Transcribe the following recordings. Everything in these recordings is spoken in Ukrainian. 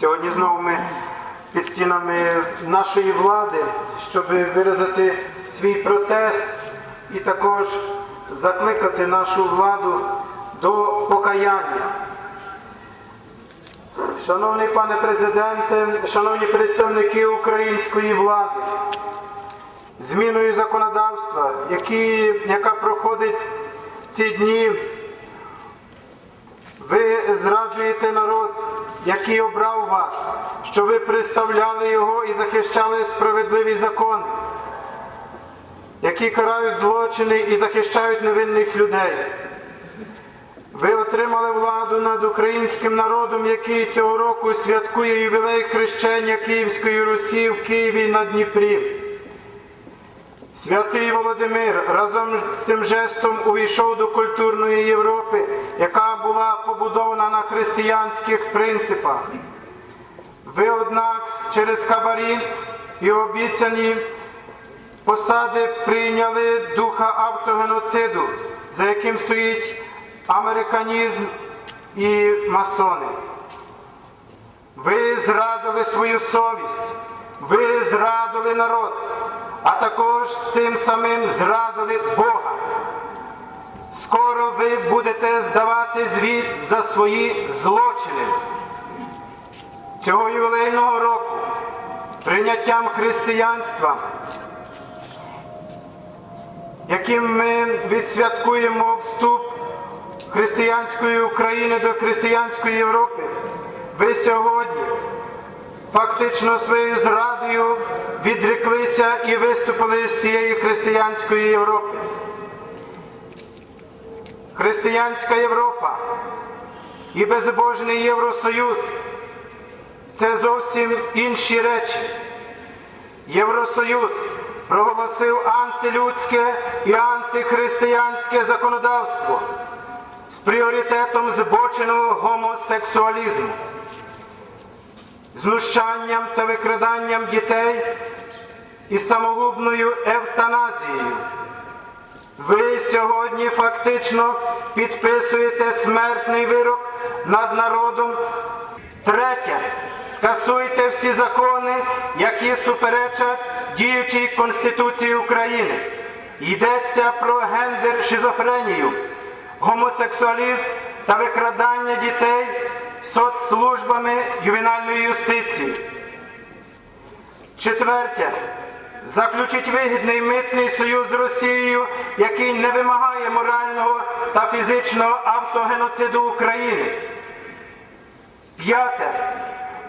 Сьогодні знову ми під стінами нашої влади, щоб виразити свій протест і також закликати нашу владу до покаяння. Шановний пане президенте, шановні представники української влади, зміною законодавства, які, яка проходить ці дні, ви зраджуєте народ, який обрав вас, що ви представляли його і захищали справедливі закони, які карають злочини і захищають невинних людей. Ви отримали владу над українським народом, який цього року святкує ювілей хрещення Київської Русі в Києві на Дніпрі. Святий Володимир разом з цим жестом увійшов до культурної Європи, яка була побудована на християнських принципах. Ви, однак, через хабарі і обіцяні посади прийняли духа автогеноциду, за яким стоїть американізм і масони. Ви зрадили свою совість, ви зрадили народ, також цим самим зрадили Бога. Скоро ви будете здавати звіт за свої злочини. Цього ювілейного року прийняттям християнства, яким ми відсвяткуємо вступ християнської України до християнської Європи, ви сьогодні фактично своєю зрадою відреклися і виступили з цієї християнської Європи. Християнська Європа і безбожний Євросоюз це зовсім інші речі. Євросоюз проголосив антилюдське і антихристиянське законодавство з пріоритетом збоченого гомосексуалізму, знущанням та викраданням дітей і самогубною евтаназією. Ви сьогодні фактично підписуєте смертний вирок над народом. Третє. Скасуйте всі закони, які суперечать діючій Конституції України. Йдеться про гендер шизофренію, гомосексуалізм та викрадання дітей соцслужбами ювенальної юстиції. Четверте. Заключить вигідний митний союз з Росією, який не вимагає морального та фізичного автогеноциду України. П'яте.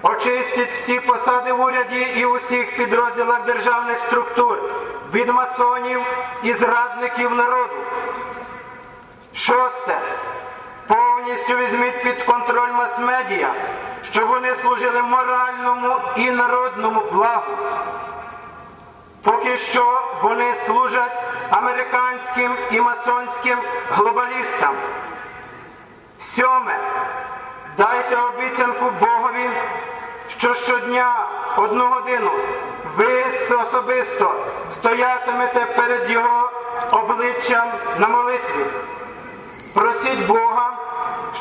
Очистить всі посади в уряді і усіх підрозділах державних структур від масонів і зрадників народу. Шосте. Повністю візьміть під контроль мас-медіа, щоб вони служили моральному і народному благу. Поки що вони служать американським і масонським глобалістам. Сьоме. Дайте обіцянку Богові, що щодня одну годину ви особисто стоятимете перед Його обличчям на молитві. Просіть Бога,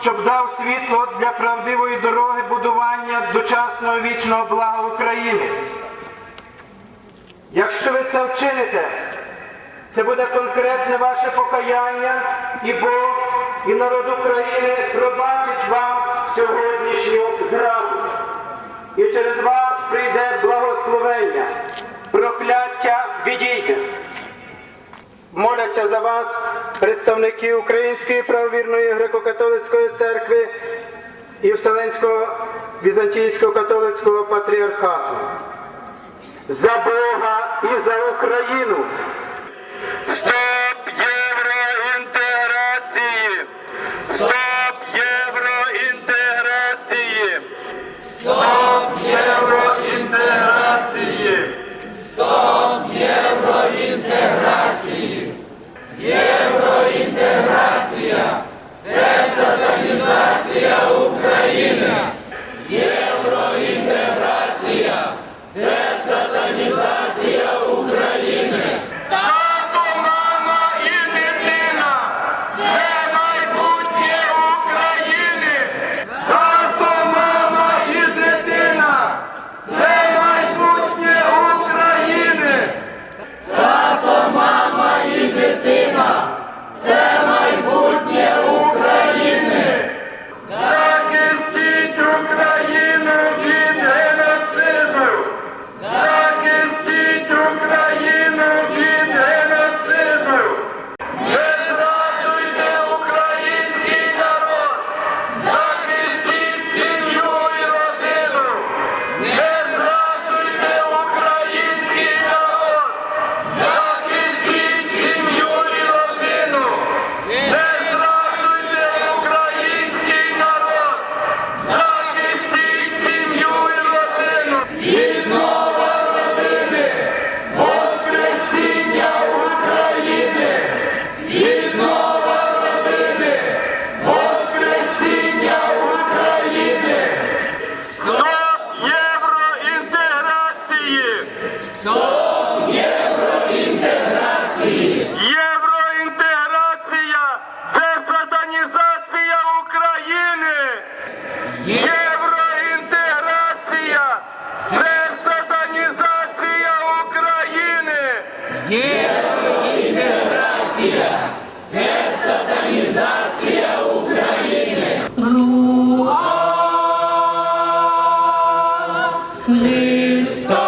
щоб дав світло для правдивої дороги будування дочасного вічного блага України. Якщо ви це вчините, це буде конкретне ваше покаяння, і Бог, і народ України пробачить вам сьогоднішню зраду. І через вас прийде благословення, прокляття відійде. Моляться за вас представники Української правовірної греко-католицької церкви і Вселенського Візантійського католицького патріархату. За Бога і за Україну. Стоп євроінтеграції! Стоп Євроінтеграція це сатанізація України. Євроінтеграція це сатанізація України. Руа Христа.